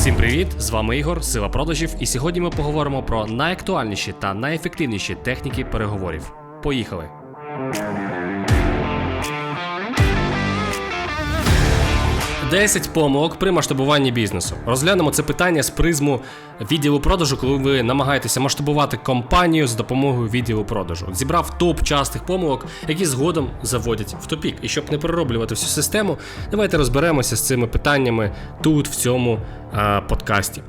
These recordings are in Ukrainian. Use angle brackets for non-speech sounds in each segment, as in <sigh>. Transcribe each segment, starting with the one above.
Всім привіт! З вами Ігор, Сила продажів, і сьогодні ми поговоримо про найактуальніші та найефективніші техніки переговорів. Поїхали! Десять помилок при масштабуванні бізнесу. Розглянемо це питання з призму відділу продажу, коли ви намагаєтеся масштабувати компанію з допомогою відділу продажу. Зібрав топ частих помилок, які згодом заводять в топік. І щоб не перероблювати всю систему, давайте розберемося з цими питаннями тут, в цьому а, подкасті.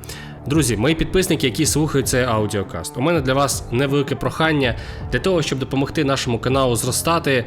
Друзі, мої підписники, які слухають цей аудіокаст, у мене для вас невелике прохання для того, щоб допомогти нашому каналу зростати.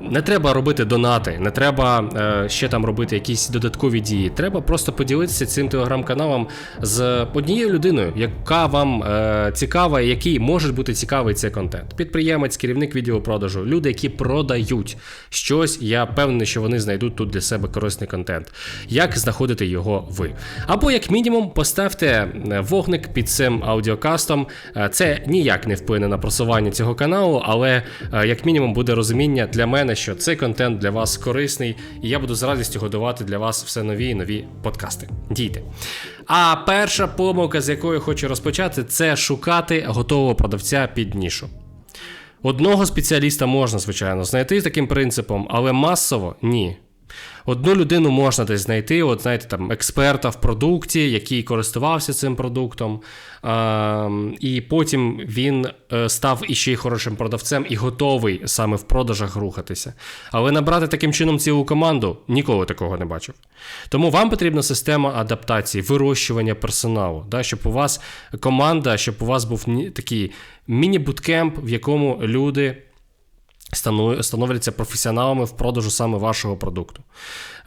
Не треба робити донати, не треба е, ще там робити якісь додаткові дії. Треба просто поділитися цим телеграм-каналом з однією людиною, яка вам е, цікава, і який може бути цікавий цей контент. Підприємець, керівник відділу продажу, люди, які продають щось. Я певний, що вони знайдуть тут для себе корисний контент. Як знаходити його ви? Або як мінімум поставте е, вогник під цим аудіокастом. Е, Це ніяк не вплине на просування цього каналу, але е, як мінімум буде розуміння для мене, що цей контент для вас корисний, і я буду з радістю годувати для вас все нові і нові подкасти. Дійте. А перша помилка, з якої хочу розпочати, це шукати готового продавця під нішу. Одного спеціаліста можна, звичайно, знайти таким принципом, але масово ні. Одну людину можна десь знайти, от знаєте, там експерта в продукті, який користувався цим продуктом, а, і потім він е, став іще й хорошим продавцем і готовий саме в продажах рухатися. Але набрати таким чином цілу команду ніколи такого не бачив. Тому вам потрібна система адаптації, вирощування персоналу, да, щоб у вас команда, щоб у вас був такий міні-буткемп, в якому люди становляться професіоналами в продажу саме вашого продукту.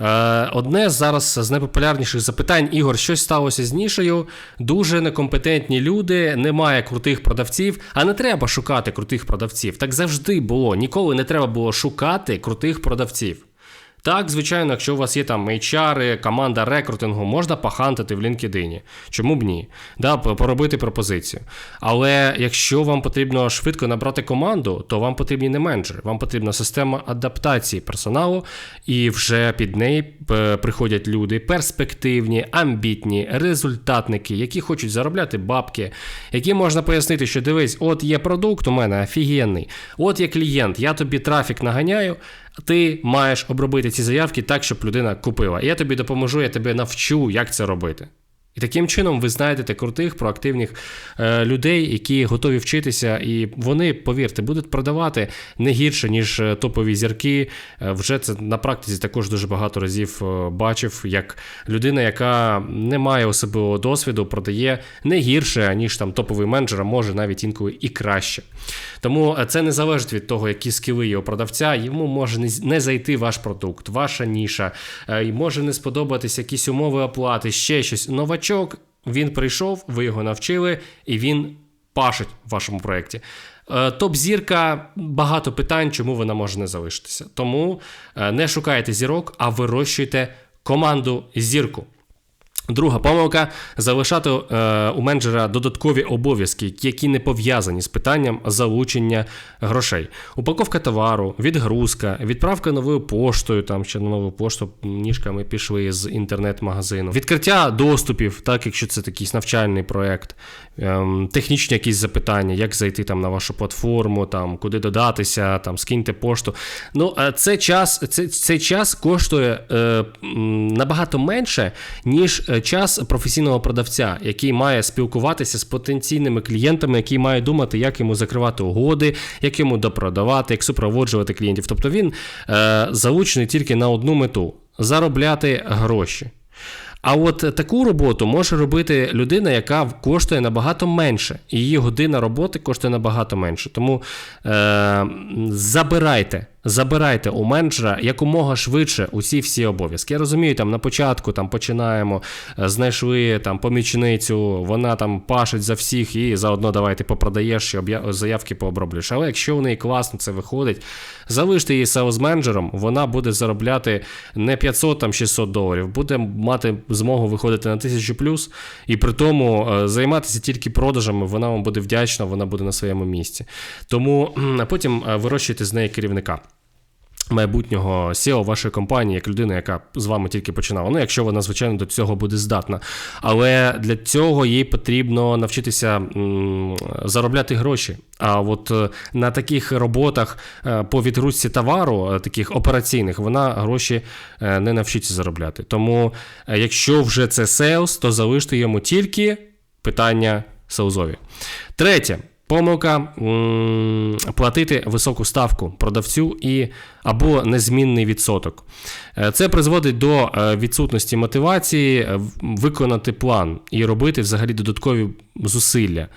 Е, одне зараз з найпопулярніших запитань: Ігор, щось сталося з нішею. Дуже некомпетентні люди, немає крутих продавців, а не треба шукати крутих продавців. Так завжди було. Ніколи не треба було шукати крутих продавців. Так, звичайно, якщо у вас є там HR, команда рекрутингу, можна похантити в LinkedIn. Чому б ні? Да, поробити пропозицію. Але якщо вам потрібно швидко набрати команду, то вам потрібні не менеджери, вам потрібна система адаптації персоналу, і вже під неї приходять люди перспективні, амбітні, результатники, які хочуть заробляти бабки, які можна пояснити, що дивись, от є продукт у мене офігенний, от є клієнт, я тобі трафік наганяю. Ти маєш обробити ці заявки так, щоб людина купила. Я тобі допоможу, я тебе навчу, як це робити. І таким чином ви знайдете крутих, проактивних е, людей, які готові вчитися, і вони, повірте, будуть продавати не гірше, ніж е, топові зірки. Е, вже це на практиці також дуже багато разів бачив, як людина, яка не має особливого досвіду, продає не гірше, ніж там топовий менеджер, а може навіть інколи і краще. Тому це не залежить від того, які скіли є у продавця. Йому може не зайти ваш продукт, ваша ніша, і може не сподобатись якісь умови оплати, ще щось. Він прийшов, ви його навчили, і він пашить в вашому проєкті. Е, Топ-зірка багато питань, чому вона може не залишитися. Тому е, не шукайте зірок, а вирощуйте команду зірку. Друга помилка залишати е, у менеджера додаткові обов'язки, які не пов'язані з питанням залучення грошей. Упаковка товару, відгрузка, відправка новою поштою, там ще на нову пошту ніжками пішли з інтернет-магазину, відкриття доступів, так якщо це такий навчальний проект, ем, технічні якісь запитання, як зайти там на вашу платформу, там куди додатися, там скиньте пошту. Ну, е, це час, це, цей час коштує е, набагато менше, ніж е, час професійного продавця, який має спілкуватися з потенційними клієнтами, який має думати, як йому закривати угоди, як йому допродавати, як супроводжувати клієнтів. Тобто він е, залучений тільки на одну мету заробляти гроші. А от таку роботу може робити людина, яка коштує набагато менше, і її година роботи коштує набагато менше. Тому е, забирайте, забирайте у менеджера якомога швидше усі всі обов'язки. Я розумію, там на початку там починаємо, е, знайшли там помічницю, вона там пашить за всіх і заодно давайте попродаєш, і заявки пооброблюєш. Але якщо у неї класно це виходить, залиште її селс менеджером, вона буде заробляти не 500 там 600 доларів, буде мати змогу виходити на 1000 плюс, і при тому е, займатися тільки продажами, вона вам буде вдячна, вона буде на своєму місці. Тому а потім е, вирощуйте з неї керівника. Майбутнього SEO вашої компанії, як людина, яка з вами тільки починала. Ну, якщо вона, звичайно, до цього буде здатна. Але для цього їй потрібно навчитися заробляти гроші. А от е, на таких роботах е, по відгрузці товару, е, таких операційних, вона гроші не навчиться заробляти. Тому, якщо вже це сейлс, то залиште йому тільки питання селзові. Третє. Помилка платити високу ставку продавцю і або незмінний відсоток. Е, Це призводить до е, відсутності мотивації е, виконати план і робити взагалі додаткові зусилля.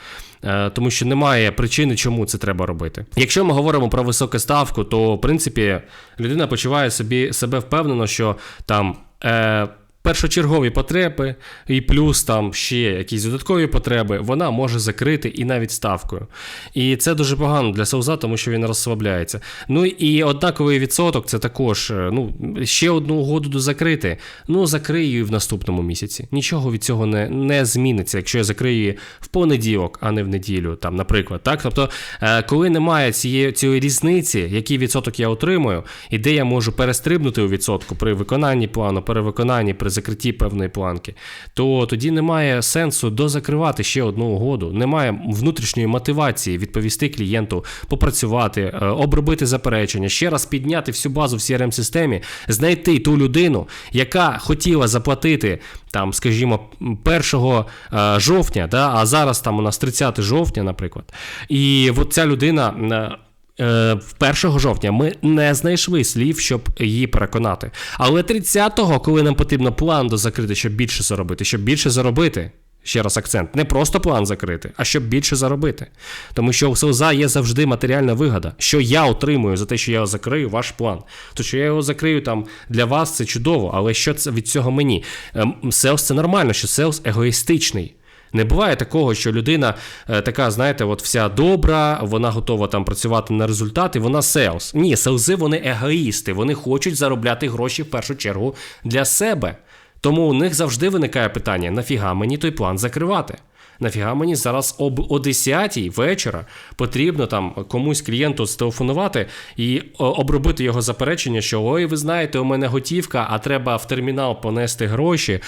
Тому що немає причини, чому це треба робити. Якщо ми говоримо про високу ставку, то в принципі людина почуває собі себе впевнено, що там. Першочергові потреби, і плюс там ще якісь додаткові потреби, вона може закрити і навіть ставкою. І це дуже погано для Сауза, тому що він розслабляється. Ну і однаковий відсоток це також е, ну, ще одну угоду до закрити. Ну, закрию її в наступному місяці. Нічого від цього не, не зміниться, якщо я закрию її в понеділок, а не в неділю, там, наприклад. Так? Тобто, е, коли немає цієї, цієї різниці, який відсоток я отримую, і де я можу перестрибнути у відсотку при виконанні плану, перевиконанні, при закритті певної планки, то тоді немає сенсу дозакривати ще одну угоду. Немає внутрішньої мотивації відповісти клієнту, попрацювати, е, обробити заперечення, ще раз підняти всю базу в crm системі знайти ту людину, яка хотіла заплатити там, скажімо, 1 е, жовтня, да, а зараз там у нас 30 жовтня, наприклад. І от ця людина. Е, Е, в 1 жовтня ми не знайшли слів, щоб її переконати. Але 30-го, коли нам потрібно план дозакрити, щоб більше заробити, щоб більше заробити. Ще раз акцент, не просто план закрити, а щоб більше заробити. Тому що у селза є завжди матеріальна вигода, що я отримую за те, що я закрию, ваш план. То, що я його закрию там для вас, це чудово, але що це від цього мені? Ем, Селс це нормально, що селс егоїстичний. Не буває такого, що людина е, така, знаєте, от вся добра, вона готова там працювати на результат, і вона селс. Ні, селзи вони егоїсти, вони хочуть заробляти гроші в першу чергу для себе. Тому у них завжди виникає питання: нафіга мені той план закривати? Нафіга мені зараз об о 10 вечора потрібно там комусь клієнту зтелефонувати і обробити його заперечення, що ой, ви знаєте, у мене готівка, а треба в термінал понести гроші,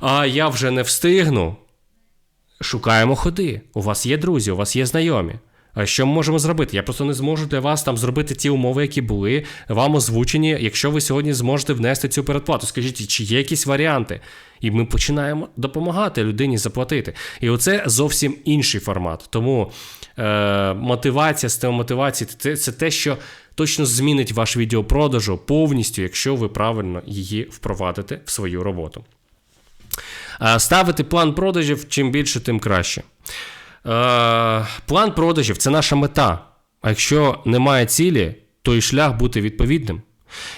а я вже не встигну. Шукаємо ходи. У вас є друзі, у вас є знайомі. А що ми можемо зробити? Я просто не зможу для вас там зробити ті умови, які були вам озвучені. Якщо ви сьогодні зможете внести цю передплату, скажіть, чи є якісь варіанти? І ми починаємо допомагати людині заплатити. І оце зовсім інший формат. Тому е, мотивація, стил мотивації це, це те, що точно змінить ваш відеопродажу повністю, якщо ви правильно її впровадите в свою роботу. Е, Ставити план продажів чим більше, тим краще. Е, План продажів це наша мета. А якщо немає цілі, то і шлях бути відповідним.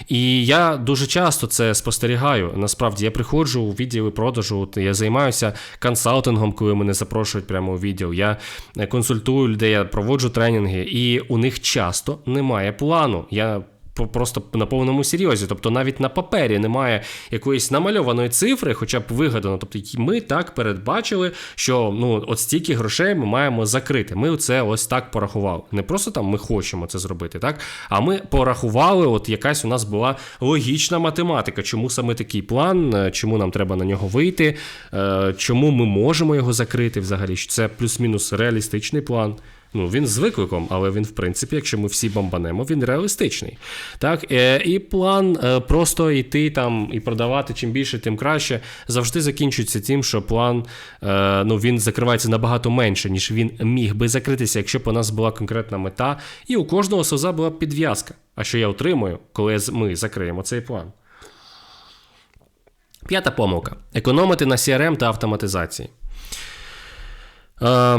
І я дуже часто це спостерігаю. Насправді я приходжу у відділи продажу, я займаюся консалтингом, коли мене запрошують прямо у відділ. Я е, консультую людей, я проводжу тренінги, і у них часто немає плану. Я просто на повному серйозі. Тобто навіть на папері немає якоїсь намальованої цифри, хоча б вигадано. Тобто ми так передбачили, що ну от стільки грошей ми маємо закрити. Ми це ось так порахували. Не просто там ми хочемо це зробити, так а ми порахували. От якась у нас була логічна математика. Чому саме такий план, е, чому нам треба на нього вийти, е, чому ми можемо його закрити взагалі? Це плюс-мінус реалістичний план. Ну, він з викликом, але він, в принципі, якщо ми всі бомбанемо, він реалістичний. Так, е, і план е, просто йти там і продавати чим більше, тим краще, завжди закінчується тим, що план е, ну, він закривається набагато менше, ніж він міг би закритися, якщо б у нас була конкретна мета, і у кожного СОЗа була б підв'язка. А що я отримую, коли ми закриємо цей план? П'ята помилка: економити на CRM та автоматизації. Е,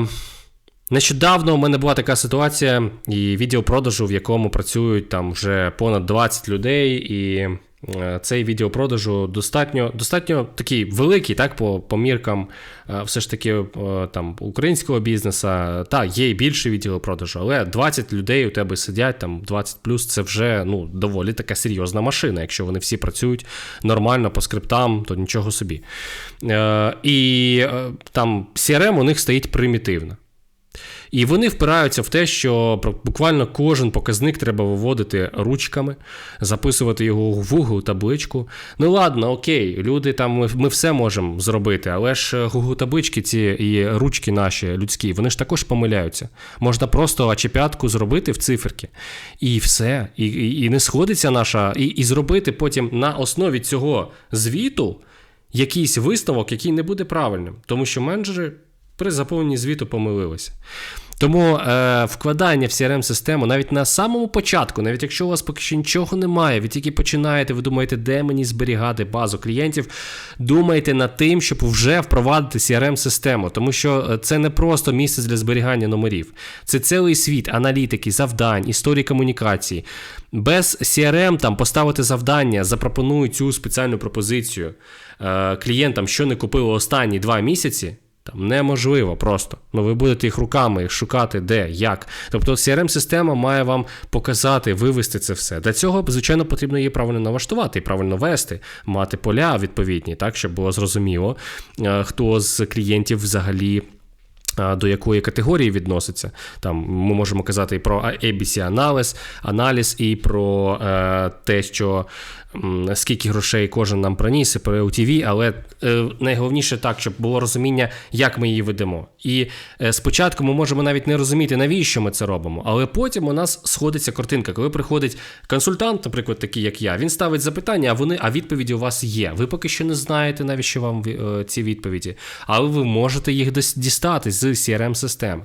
Нещодавно у мене була така ситуація і відділ продажу, в якому працюють там вже понад 20 людей, і е, цей відділ продажу достатньо, достатньо такий великий, так, по, по міркам е, все ж таки е, там, українського бізнесу. Та, є і більше відділу продажу, але 20 людей у тебе сидять, там 20 плюс це вже ну, доволі така серйозна машина. Якщо вони всі працюють нормально по скриптам, то нічого собі. І там CRM у них стоїть примітивно. І вони впираються в те, що буквально кожен показник треба виводити ручками, записувати його в Google табличку. Ну ладно, окей, люди там ми, все можемо зробити, але ж Google таблички ці і ручки наші людські, вони ж також помиляються. Можна просто ачепятку зробити в циферки. І все. І, і, і не сходиться наша, і, і зробити потім на основі цього звіту якийсь висновок, який не буде правильним, тому що менеджери при заповненні звіту помилилися. Тому е, вкладання в crm систему навіть на самому початку, навіть якщо у вас поки що нічого немає, ви тільки починаєте, ви думаєте, де мені зберігати базу клієнтів, думайте над тим, щоб вже впровадити crm систему тому що е, це не просто місце для зберігання номерів, це цілий світ аналітики, завдань, історії комунікації. Без CRM там поставити завдання, запропонують цю спеціальну пропозицію е, клієнтам, що не купили останні два місяці. Там неможливо просто. Ну ви будете їх руками їх шукати, де, як. Тобто CRM-система має вам показати, вивести це все. Для цього, звичайно, потрібно її правильно налаштувати і правильно вести, мати поля відповідні, так, щоб було зрозуміло, е, хто з клієнтів взагалі. До якої категорії відноситься. Там ми можемо казати і про ABC аналіз, аналіз, і про е, те, що скільки грошей кожен нам приніс, і про LTV, але е, найголовніше так, щоб було розуміння, як ми її ведемо. І е, спочатку ми можемо навіть не розуміти, навіщо ми це робимо, але потім у нас сходиться картинка. Коли приходить консультант, наприклад, такий як я, він ставить запитання, а вони, а відповіді у вас є. Ви поки що не знаєте, навіщо вам е, ці відповіді, але ви можете їх дістати з CRM-системи.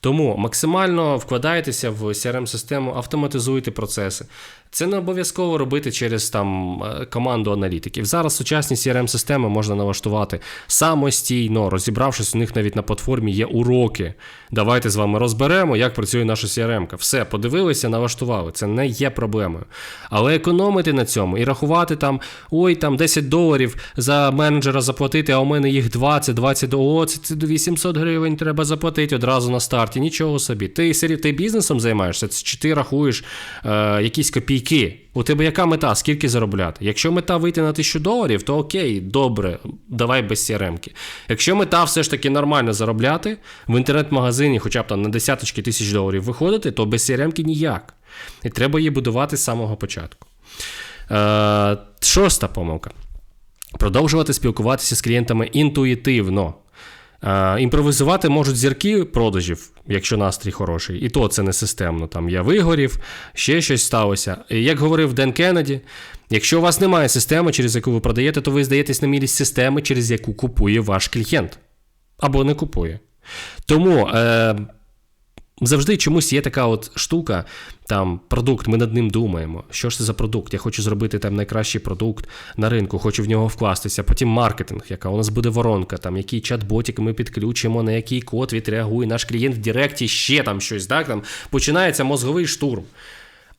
Тому максимально вкладайтеся в CRM-систему, автоматизуйте процеси. Це не обов'язково робити через там е, команду аналітиків. Зараз сучасні CRM-системи можна налаштувати самостійно, розібравшись у них навіть на платформі є уроки. Давайте з вами розберемо, як працює наша CRM. Все, подивилися, налаштували. Це не є проблемою. Але економити на цьому і рахувати там, ой, там 10 доларів за менеджера заплатити, а у мене їх 20, 20 о, це, це 800 гривень треба заплатити одразу на старті. Нічого собі. Ти, ти бізнесом займаєшся, чи ти рахуєш е, якісь копійки. У тебе яка мета? Скільки заробляти? Якщо мета вийти на 1000 доларів, то окей, добре, давай без CRM-ки. Якщо мета все ж таки нормально заробляти, в інтернет-магазині хоча б там на десяточки тисяч доларів виходити, то без CRM-ки ніяк. І треба її будувати з самого початку. Е, шоста помилка. Продовжувати спілкуватися з клієнтами інтуїтивно. Е, імпровізувати можуть зірки продажів, якщо настрій хороший, і то це не системно. Там я вигорів, ще щось сталося. І Як говорив Ден Кеннеді, якщо у вас немає системи, через яку ви продаєте, то ви здаєтесь на мілість системи, через яку купує ваш клієнт. Або не купує. Тому е, завжди чомусь є така от штука, там продукт, ми над ним думаємо. Що ж це за продукт? Я хочу зробити там найкращий продукт на ринку, хочу в нього вкластися. Потім маркетинг, яка у нас буде воронка, там який чат-ботик ми підключимо, на який код відреагує наш клієнт в Директі, ще там щось. Так? Там починається мозговий штурм.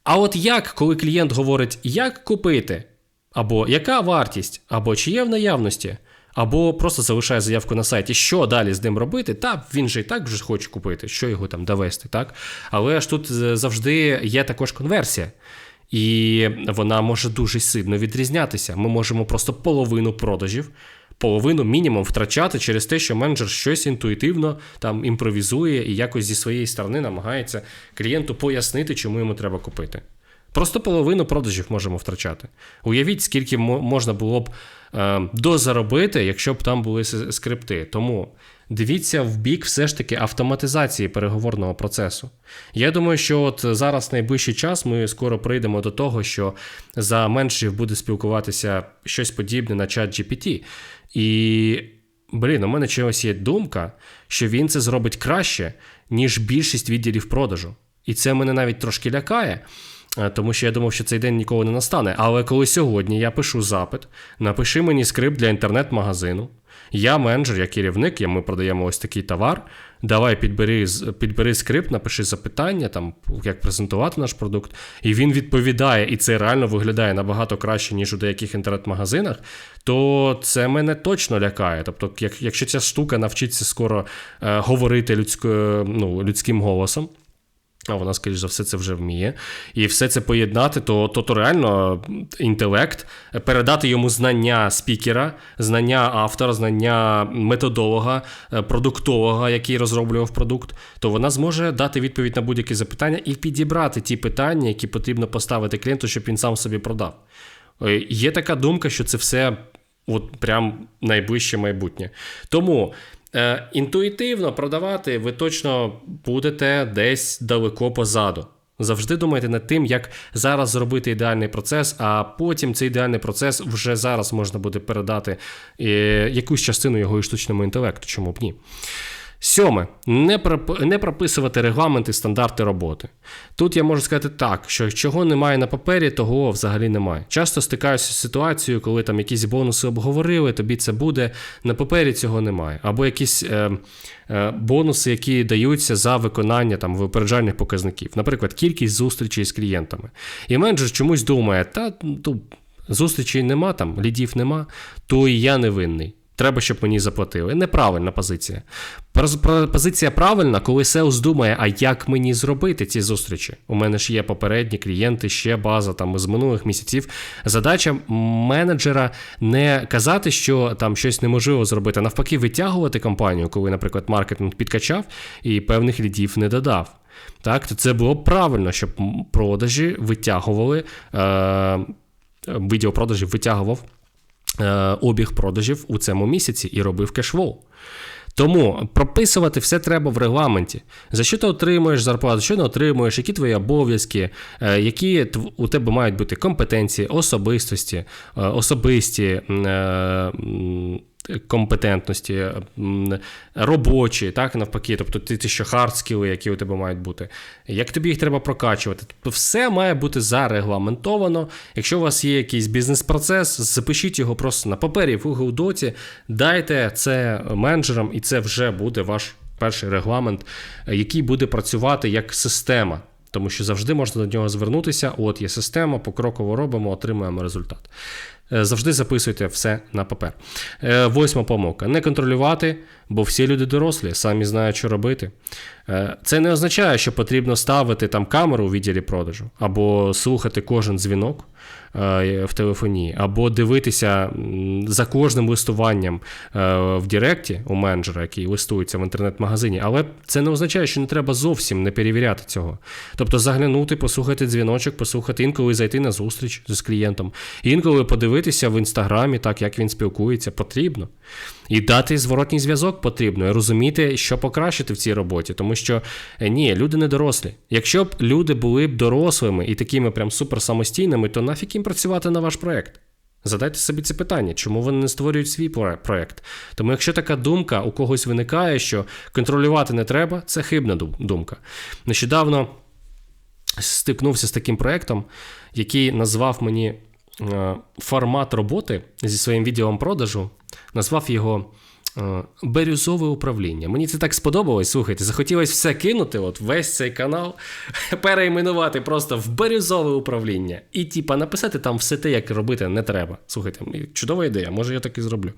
А от як, коли клієнт говорить, як купити, або яка вартість, або чи є в наявності, або просто залишає заявку на сайті, що далі з ним робити, та він же і так вже хоче купити, що його там довести, так? Але ж тут е, завжди є також конверсія. І вона може дуже сильно відрізнятися. Ми можемо просто половину продажів, половину мінімум втрачати через те, що менеджер щось інтуїтивно там імпровізує і якось зі своєї сторони намагається клієнту пояснити, чому йому треба купити. Просто половину продажів можемо втрачати. Уявіть, скільки можна було б е, дозаробити, якщо б там були скрипти. Тому дивіться в бік все ж таки автоматизації переговорного процесу. Я думаю, що от зараз найближчий час ми скоро прийдемо до того, що за менеджерів буде спілкуватися щось подібне на чат GPT. І блін, у мене чогось є думка, що він це зробить краще, ніж більшість відділів продажу. І це мене навіть трошки лякає. Е, Тому що я думав, що цей день ніколи не настане. Але коли сьогодні я пишу запит, напиши мені скрипт для інтернет-магазину. Я менеджер, я керівник, я- ми продаємо ось такий товар. Давай підбери, підбери скрипт, напиши запитання, там, як презентувати наш продукт. І він відповідає, і це реально виглядає набагато краще, ніж у деяких інтернет-магазинах, то це мене точно лякає. Тобто, як, якщо ця штука навчиться скоро е, говорити людсько, ну, людським голосом. А вона, скоріш за все, це вже вміє. І все це поєднати, то, то, то реально інтелект, передати йому знання спікера, знання автора, знання методолога, е, продуктолога, який розроблював продукт, то вона зможе дати відповідь на будь-які запитання і підібрати ті питання, які потрібно поставити клієнту, щоб він сам собі продав. Е, Є така думка, що це все от прям найближче майбутнє. Тому. Е, інтуїтивно продавати ви точно будете десь далеко позаду. Завжди думайте над тим, як зараз зробити ідеальний процес, а потім цей ідеальний процес вже зараз можна буде передати е, якусь частину його і штучному інтелекту, чому б ні. Сьоме, не проп- не прописувати регламенти, стандарти роботи. Тут я можу сказати так, що чого немає на папері, того взагалі немає. Часто стикаюся з ситуацією, коли там якісь бонуси обговорили, тобі це буде, на папері цього немає. Або якісь е, е, бонуси, які даються за виконання там випереджальних показників. Наприклад, кількість зустрічей з клієнтами. І менеджер чомусь думає, та ну, зустрічей нема, там, лідів нема, то і я не винний. Треба, щоб мені заплатили. Неправильна позиція. Позиція правильна, коли Сеус думає, а як мені зробити ці зустрічі? У мене ж є попередні клієнти, ще база там з минулих місяців. Задача менеджера не казати, що там щось неможливо зробити, а навпаки, витягувати компанію, коли, наприклад, маркетинг підкачав і певних лідів не додав. Так, то це було б правильно, щоб продажі витягували, е, відео продажів витягував е, обіг продажів у цьому місяці і робив кешфлоу. Тому прописувати все треба в регламенті. За що ти отримуєш зарплату, що не отримуєш, які твої обов'язки, е, які у тебе мають бути компетенції, особистості, е, особисті. М, е, Компетентності, робочі, так, навпаки, тобто ти, ти що хардскіли, які у тебе мають бути. Як тобі їх треба прокачувати? Тобто все має бути зарегламентовано. Якщо у вас є якийсь бізнес-процес, запишіть його просто на папері в Google Доці, дайте це менеджерам, і це вже буде ваш перший регламент, е, який буде працювати як система. Тому що завжди можна до нього звернутися. От є система, покроково робимо, отримуємо результат. Е, Завжди записуйте все на папер. Е, Восьма помилка. Не контролювати, бо всі люди дорослі, самі знають, що робити. Е, Це не означає, що потрібно ставити там камеру у відділі продажу, або слухати кожен дзвінок е, в телефонії, або дивитися за кожним листуванням е, в Директі у менеджера, який листується в інтернет-магазині. Але це не означає, що не треба зовсім не перевіряти цього. Тобто заглянути, послухати дзвіночок, послухати інколи зайти на зустріч з клієнтом, інколи подивитися в інстаграмі, так як він спілкується, потрібно. І дати зворотній зв'язок потрібно, і розуміти, що покращити в цій роботі. Тому що е, ні, люди не дорослі. Якщо б люди були б дорослими і такими прям супер самостійними, то нафіг їм працювати на ваш проект? Задайте собі це питання, чому вони не створюють свій проект? Тому якщо така думка у когось виникає, що контролювати не треба, це хибна думка. Нещодавно стикнувся з таким проектом, який назвав мені формат роботи зі своїм відділом продажу, назвав його. е, Бірюзове управління. Мені це так сподобалось. Слухайте, захотілося все кинути, от весь цей канал, <laughs> перейменувати просто в бірюзове управління. І, типа, написати там все те, як робити не треба. Слухайте, чудова ідея, може я так і зроблю.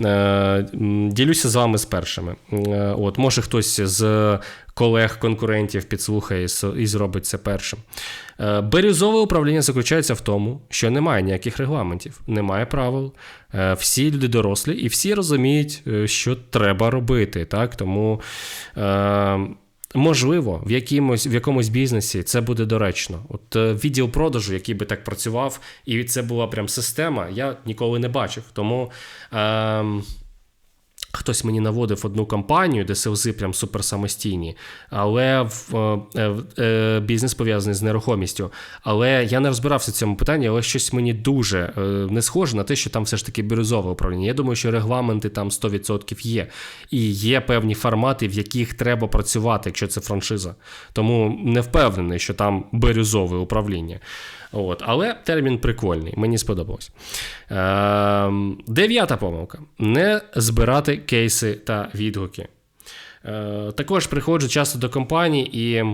Е, Ділюся з вами з першими. Е, От, може хтось з колег-конкурентів підслухає і зробить це першим. Е, Бірюзове управління заключається в тому, що немає ніяких регламентів, немає правил. Е, Всі люди дорослі і всі розуміють, е, що треба робити. Так? Тому. Можливо, в якомусь, в якомусь бізнесі це буде доречно. От відділ продажу, який би так працював, і це була прям система, я ніколи не бачив. Тому ем, хтось мені наводив одну компанію, де селзи прям супер самостійні, але в, е, в- е, бізнес пов'язаний з нерухомістю. Але я не розбирався в цьому питанні, але щось мені дуже е, не схоже на те, що там все ж таки бірюзове управління. Я думаю, що регламенти там 100% є. І є певні формати, в яких треба працювати, якщо це франшиза. Тому не впевнений, що там бірюзове управління. От. Але термін прикольний, мені сподобалось. Ем, дев'ята помилка: не збирати кейси та відгуки. Е, також приходжу часто до компаній і.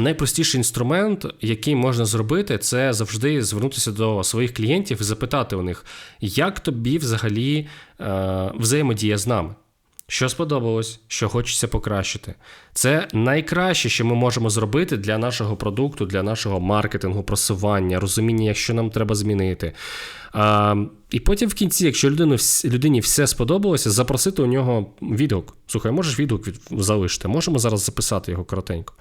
Найпростіший інструмент, який можна зробити, це завжди звернутися до своїх клієнтів і запитати у них, як тобі взагалі е, взаємодія з нами. Що сподобалось, що хочеться покращити. Це найкраще, що ми можемо зробити для нашого продукту, для нашого маркетингу, просування, розуміння, що нам треба змінити. А, і потім в кінці, якщо людину, людині все сподобалося, запросити у нього відгук. Слухай, можеш відгук залишити? Можемо зараз записати його коротенько.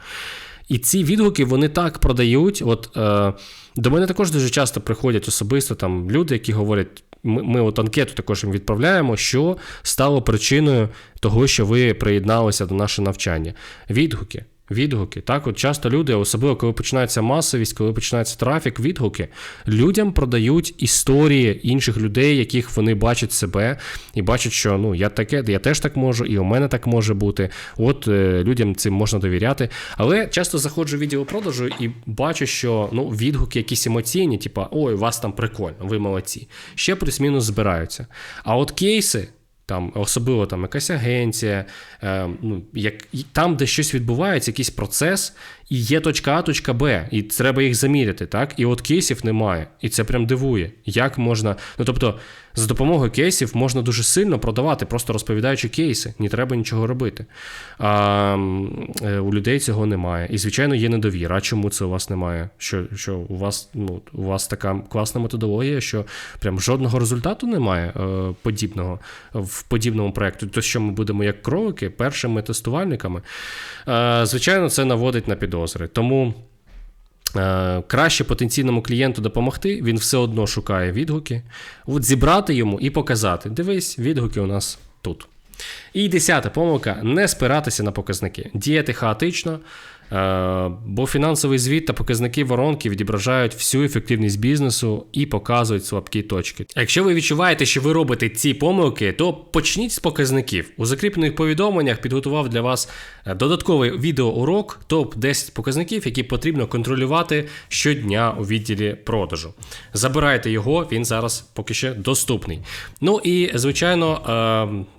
І ці відгуки вони так продають. От е, до мене також дуже часто приходять особисто там люди, які говорять. Ми, ми от анкету також їм відправляємо, що стало причиною того, що ви приєдналися до нашого навчання. Відгуки. Відгуки. Так, от часто люди, особливо коли починається масовість, коли починається трафік, відгуки, людям продають історії інших людей, яких вони бачать себе, і бачать, що ну я таке, я теж так можу, і у мене так може бути. От е, людям цим можна довіряти. Але часто заходжу в відділ продажу і бачу, що ну відгуки якісь емоційні, типа ой, у вас там прикольно, ви молодці. Ще плюс-мінус збираються. А от кейси. Там особливо там якась агенція, е, ну, як, там, де щось відбувається, якийсь процес, і є точка А, точка Б, і треба їх заміряти, так? І от кейсів немає. І це прям дивує. Як можна. Ну тобто, за допомогою кейсів можна дуже сильно продавати, просто розповідаючи кейси, не треба нічого робити. А е, у людей цього немає. І, звичайно, є недовіра. Чому це у вас немає? Що, що у вас ну, у вас така класна методологія, що прям жодного результату немає е, подібного в подібному проєкту. То що ми будемо як кролики, першими тестувальниками. Е, звичайно, це наводить на підозри. Тому. Е, Краще потенційному клієнту допомогти, він все одно шукає відгуки. От зібрати йому і показати. Дивись, відгуки у нас тут. І десята помилка не спиратися на показники, діяти хаотично, бо фінансовий звіт та показники воронки відображають всю ефективність бізнесу і показують слабкі точки. Якщо ви відчуваєте, що ви робите ці помилки, то почніть з показників. У закріплених повідомленнях підготував для вас е, додатковий відеоурок топ-10 показників, які потрібно контролювати щодня у відділі продажу. Забирайте його, він зараз поки ще доступний. Ну і звичайно,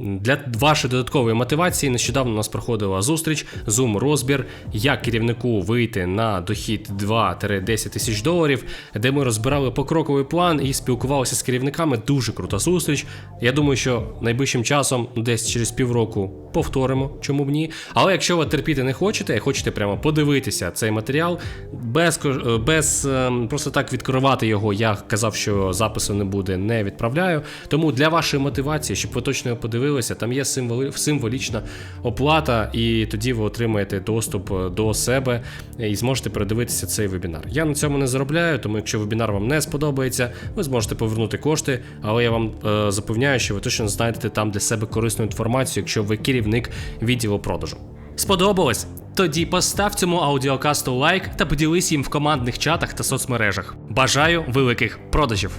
е, для вашої додаткової мотивації нещодавно у нас проходила зустріч, Zoom розбір, як керівнику вийти на дохід 2-10 тисяч доларів, де ми розбирали покроковий план і спілкувалися з керівниками. Дуже крута зустріч. Я думаю, що найближчим часом, десь через півроку, повторимо, чому б ні. Але якщо ви терпіти не хочете, і хочете прямо подивитися цей матеріал, без, е, без ем, просто так відкривати його, я казав, що запису не буде, не відправляю. Тому для вашої мотивації, щоб ви точно його подивилися, там є символічна оплата, і тоді ви отримаєте доступ е, до себе і зможете передивитися цей вебінар. Я на цьому не заробляю, тому якщо вебінар вам не сподобається, ви зможете повернути кошти, але я вам е, запевняю, що ви точно знайдете там для себе корисну інформацію, якщо ви керівник відділу продажу. Сподобалось? Тоді постав цьому аудіокасту лайк та поділись їм в командних чатах та соцмережах. Бажаю великих продажів!